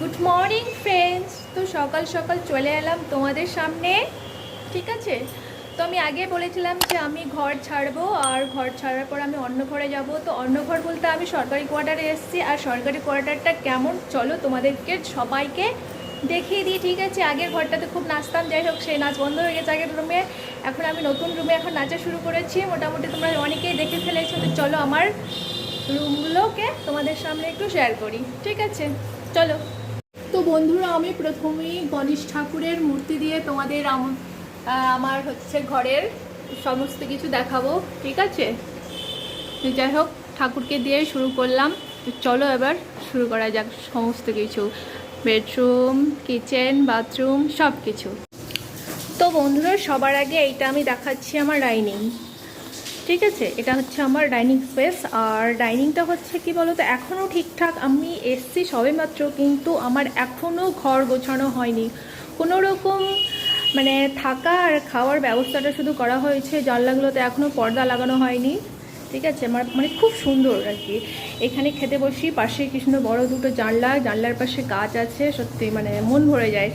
Good morning friends তো সকাল সকাল চলে এলাম তোমাদের সামনে। ঠিক আছে? তো আমি আগে বলেছিলাম যে আমি ঘর ছাড়বো আর ঘর ছাড়ার পর আমি অন্য ঘরে যাব। তো অন্য ঘর বলতে আমি সরকারি কোয়ার্টারে এসেছি আর সরকারি কোয়ার্টারটা কেমন? চলো তোমাদেরকে সবাইকে দেখিয়ে দিই, ঠিক আছে? আগের ঘরটাতে খুব নাচতাম, যাই হোক, সেই নাচ বন্ধ হয়ে গেছে আগের রুমে। এখন আমি নতুন রুমে এখন নাচা শুরু করেছি। মোটামুটি তোমরা অনেকেই দেখে ফেলেছো, তো চলো আমার রুমগুলোকে তোমাদের সামনে একটু শেয়ার করি, ঠিক আছে? চলো। তো বন্ধুরা, আমি প্রথমেই গণেশ ঠাকুরের মূর্তি দিয়ে তোমাদের আমার হচ্ছে ঘরের সমস্ত কিছু দেখাবো, ঠিক আছে? যাই হোক, ঠাকুরকে দিয়ে শুরু করলাম। চলো এবার শুরু করা যাক সমস্ত কিছু। বেডরুম, কিচেন, বাথরুম সব কিছু তো বন্ধুরা, সবার আগে এইটা আমি দেখাচ্ছি আমার ডাইনিং। ঠিক আছে? এটা হচ্ছে আমার ডাইনিং স্পেস আর ডাইনিংটা হচ্ছে কি বলতো? এখনও ঠিকঠাক আমি এসছি সবে মাত্র, কিন্তু আমার এখনও ঘর গোছানো হয়নি। কোনো রকম মানে থাকা আর খাওয়ার ব্যবস্থাটা শুধু করা হয়েছে, জানলাগুলোতে এখনও পর্দা লাগানো হয়নি। ঠিক আছে? আমার মানে খুব সুন্দর আর কি। এখানে খেতে বসি, পাশে কৃষ্ণ বড় দুটো জানলা, জানলার পাশে গাছ আছে, সত্যি মানে মন ভরে যায়।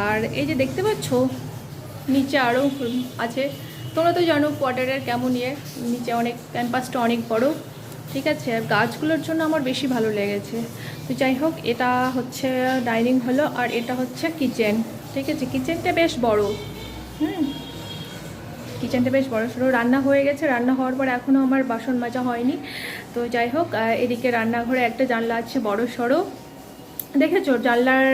আর এই যে দেখতে পাচ্ছ, নিচে আরও আছে তোমরা তো জানো কোয়ার্টারের কেমন ইয়ে নিচে অনেক, ক্যাম্পাসটা অনেক বড়। ঠিক আছে, আর গাছগুলোর জন্য আমার বেশি ভালো লেগেছে। তো যাই হোক, এটা হচ্ছে ডাইনিং হলো আর এটা হচ্ছে কিচেন। ঠিক আছে, কিচেনটা বেশ বড়। হুম, কিচেনটা বেশ বড়। সড়ো রান্না হয়ে গেছে, রান্না হওয়ার পর এখনও আমার বাসন মাজা হয়নি। তো যাই হোক এদিকে রান্নাঘরে একটা জানলা আছে বড় সড়ো। দেখেছ জানলার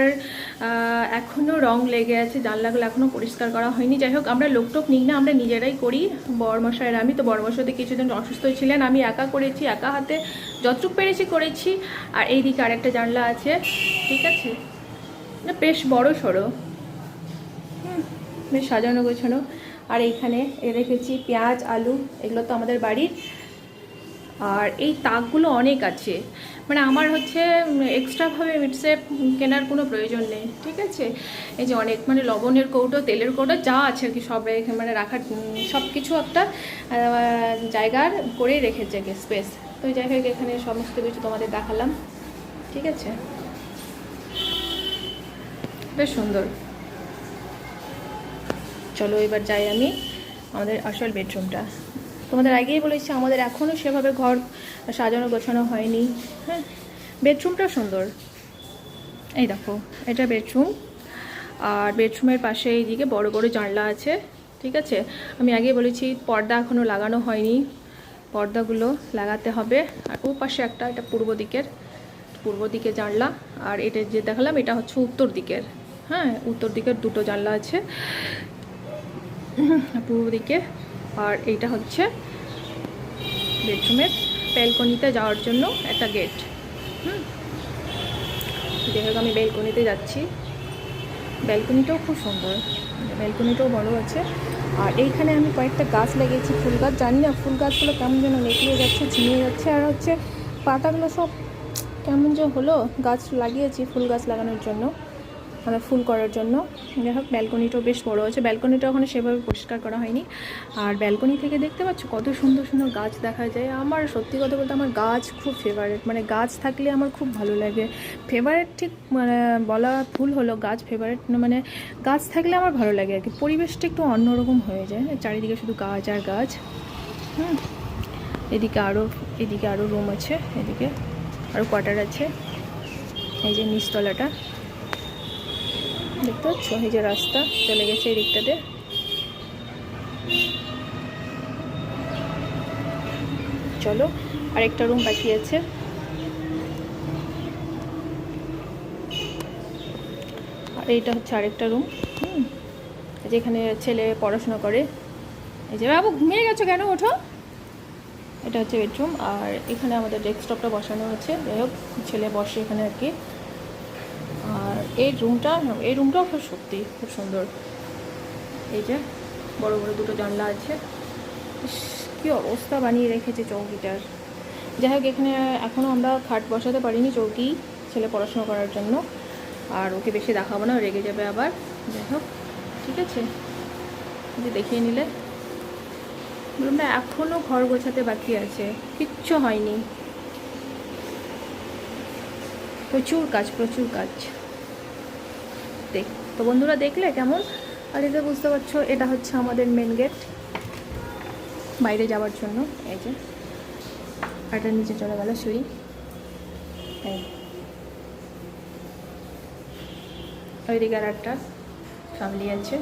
আহ, এখনও রং লেগে আছে জানলাগুলো এখনও পরিষ্কার করা হয়নি। যাই হোক আমরা লোকটোক নিই না আমরা নিজেরাই করি। বরমশাইয়ের আমি তো বরমশাইতে কিছুদিন অসুস্থ ছিলেন আমি একা করেছি একা হাতে যতটুকু পেরেছি করেছি। আর এইদিকে আরেকটা জানলা আছে ঠিক আছে? না বেশ বড় সড়ো। হুম, বেশ সাজানো গোছানো। আর এইখানে এ রেখেছি পেঁয়াজ আলু এগুলো তো আমাদের বাড়ির। আর এই তাকগুলো অনেক আছে। মানে আমার হচ্ছে এক্সট্রাভাবে মিটসে কেনার কোনো প্রয়োজন নেই, ঠিক আছে? এই যে অনেক মানে লবণের কৌটো, তেলের কৌটো, যা আছে আর কি, সব মানে রাখার সব কিছু একটা জায়গার করে রেখেছে স্পেস তো যাই হোক, এখানে সমস্ত কিছু তোমাদের দেখালাম, ঠিক আছে? বেশ সুন্দর। চলো এবার যাই আমি আমাদের আসল বেডরুমটা তোমাদের আগেই বলেছি, আমাদের এখনও সেভাবে ঘর সাজানো গোছানো হয়নি। হ্যাঁ বেডরুমটা সুন্দর। এই দেখো, এটা বেডরুম। আর বেডরুমের পাশে এইদিকে বড় বড় জানলা আছে, ঠিক আছে? আমি আগেই বলেছি, পর্দা এখনও লাগানো হয়নি। পর্দাগুলো লাগাতে হবে। আর ও পাশে একটা, এটা পূর্ব দিকের, পূর্ব দিকে জানলা। আর এটা যে দেখালাম, এটা হচ্ছে উত্তর দিকের। হ্যাঁ উত্তর দিকের দুটো জানলা আছে। পূর্ব দিকে। আর এইটা হচ্ছে বেডরুমের ব্যালকনিতে যাওয়ার জন্য একটা গেট। হুম। যাই হোক, আমি ব্যালকনিতে যাচ্ছি। ব্যালকনিটাও খুব সুন্দর। ব্যালকনিটাও বড় আছে। আর এইখানে আমি কয়েকটা গাছ লাগিয়েছি, ফুল গাছ। জানি না ফুল গাছগুলো কেমন যেন নেকড়ে যাচ্ছে, ঝিমিয়ে যাচ্ছে। আর হচ্ছে পাতাগুলো সব কেমন যে হলো, গাছ লাগিয়েছি, ফুল গাছ লাগানোর জন্য। মানে ফুল করার জন্য। যাই হোক ব্যালকনিটাও বেশ বড় আছে ব্যালকনিটা ওখানে সেভাবে পরিষ্কার করা হয়নি। আর ব্যালকনি থেকে দেখতে পাচ্ছ কত সুন্দর সুন্দর গাছ দেখা যায়। আমার সত্যি কথা বলতে আমার গাছ খুব ফেভারেট মানে গাছ থাকলে আমার খুব ভালো লাগে। ফেভারেট ঠিক মানে বলা ভুল হলো, গাছ ফেভারেট মানে গাছ থাকলে আমার ভালো লাগে আর কি। পরিবেশটা একটু অন্যরকম হয়ে যায়। চারিদিকে শুধু গাছ আর গাছ। হুম। এদিকে আরও এদিকে আরও রুম আছে। এদিকে আরও কোয়ার্টার আছে। এই যে নিচতলাটা। দেখতে পাচ্ছ? এই যে রাস্তা চলে গেছে এই দিকটাতে চলো, আরেকটা রুম বাকি আছে। আর এইটা হচ্ছে আরেকটা রুম হুম। যেখানে ছেলে পড়াশোনা করে। এই যে বাবু, ঘুমিয়ে গেছো কেন? ওঠো। এটা হচ্ছে বেডরুম আর এখানে আমাদের ডেস্কটপটা বসানো হচ্ছে যাই হোক, ছেলে বসে এখানে আর কি। এই রুমটা এই রুমটাও খুব সত্যি, খুব সুন্দর। এই যে, বড় বড় দুটো জানলা আছে। কি অবস্থা বানিয়ে রেখেছে চৌকিটার। যাই হোক, এখানে এখনও আমরা খাট বসাতে পারিনি চৌকি, ছেলে পড়াশোনা করার জন্য। আর ওকে বেশি দেখাবো না রেগে যাবে আবার। যাই হোক, ঠিক আছে। যে দেখিয়ে নিলে। বললাম না এখনও ঘর গোছাতে বাকি আছে। কিচ্ছু হয়নি। প্রচুর কাজ প্রচুর কাজ। দেখ তো বন্ধুরা দেখলে কেমন? আর এতে বুঝতে পারছ, এটা হচ্ছে আমাদের মেন গেট বাইরে যাওয়ার জন্য, এই যে। এটা নিচে চলে গেল সিঁড়ি। এই। ওইদিকে আর একটা ফ্যামিলি আছে।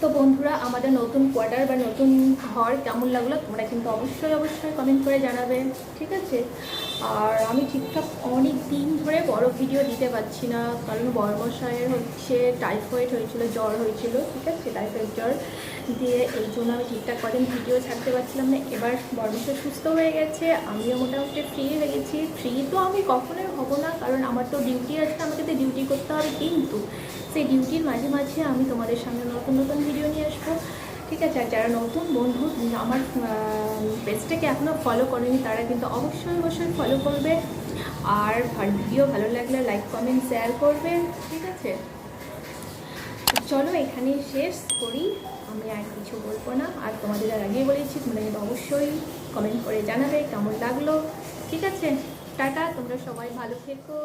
তো বন্ধুরা, আমাদের নতুন কোয়ার্টার বা নতুন ঘর কেমন লাগল, তোমরা কিন্তু অবশ্যই অবশ্যই কমেন্ট করে জানাবে, ঠিক আছে? আর আমি ঠিকঠাক অনেক দিন ধরে বড় ভিডিও দিতে পারছি না, কারণ বড়মশাইয়ের হচ্ছে টাইফয়েড হয়েছিল, জ্বর হয়েছিল, ঠিক আছে? টাইফয়েড জ্বর দিয়ে এই জন্য আমি ঠিকঠাক কদিন ভিডিও ছাড়তে পারছিলাম না। এবার বড়মশাই সুস্থ হয়ে গেছে, আমিও মোটামুটি ফ্রি হয়ে গেছি। ফ্রি তো আমি কখনোই হব না, কারণ আমার তো ডিউটি আছে, আমাকে তো ডিউটি করতে হবে কিন্তু সেই ডিউটির মাঝে মাঝে আমি তোমাদের সামনে নতুন নতুন ভিডিও নিয়ে আসব, ঠিক আছে? আর যারা নতুন বন্ধু, আমার পেজটাকে এখনও ফলো করেনি, তারা কিন্তু অবশ্যই অবশ্যই ফলো করবে। আর ভিডিও ভালো লাগলে লাইক কমেন্ট শেয়ার করবেন ঠিক আছে? চলো এখানে শেষ করি। আমি আর কিছু বলব না। আর তোমাদের আর আগেই বলেছি, তোমরা অবশ্যই কমেন্ট করে জানাবে কেমন লাগল। ঠিক আছে? টাটা, তোমরা সবাই ভালো থেকো।